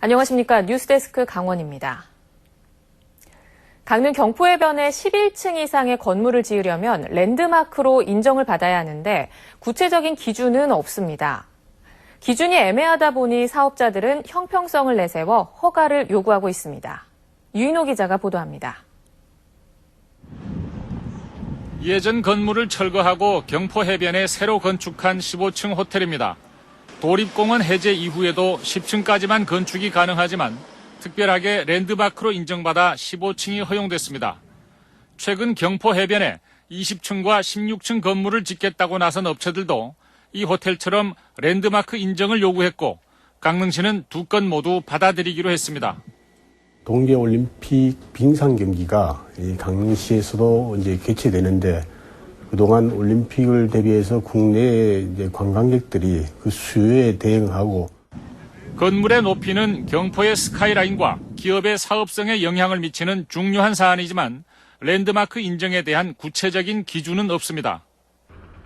안녕하십니까. 뉴스데스크 강원입니다. 강릉 경포해변에 11층 이상의 건물을 지으려면 랜드마크로 인정을 받아야 하는데 구체적인 기준은 없습니다. 기준이 애매하다 보니 사업자들은 형평성을 내세워 허가를 요구하고 있습니다. 유인호 기자가 보도합니다. 예전 건물을 철거하고 경포 해변에 새로 건축한 15층 호텔입니다. 도립공원 해제 이후에도 10층까지만 건축이 가능하지만 특별하게 랜드마크로 인정받아 15층이 허용됐습니다. 최근 경포 해변에 20층과 16층 건물을 짓겠다고 나선 업체들도 이 호텔처럼 랜드마크 인정을 요구했고 강릉시는 두 건 모두 받아들이기로 했습니다. 동계올림픽 빙상 경기가 이 강릉시에서도 이제 개최되는데 그동안 올림픽을 대비해서 국내 관광객들이 그 수요에 대응하고 건물의 높이는 경포의 스카이라인과 기업의 사업성에 영향을 미치는 중요한 사안이지만 랜드마크 인정에 대한 구체적인 기준은 없습니다.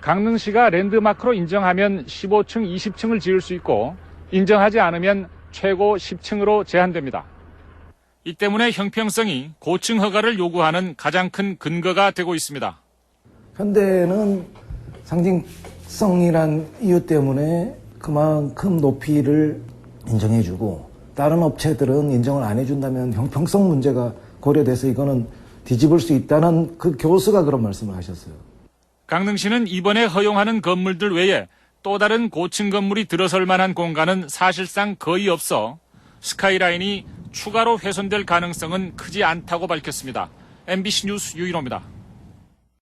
강릉시가 랜드마크로 인정하면 15층, 20층을 지을 수 있고 인정하지 않으면 최고 10층으로 제한됩니다. 이 때문에 형평성이 고층 허가를 요구하는 가장 큰 근거가 되고 있습니다. 현대는 상징성이란 이유 때문에 그만큼 높이를 인정해주고 다른 업체들은 인정을 안 해준다면 형평성 문제가 고려돼서 이거는 뒤집을 수 있다는 그 교수가 그런 말씀을 하셨어요. 강릉시는 이번에 허용하는 건물들 외에 또 다른 고층 건물이 들어설 만한 공간은 사실상 거의 없어 스카이라인이 추가로 훼손될 가능성은 크지 않다고 밝혔습니다. MBC 뉴스 유인호입니다.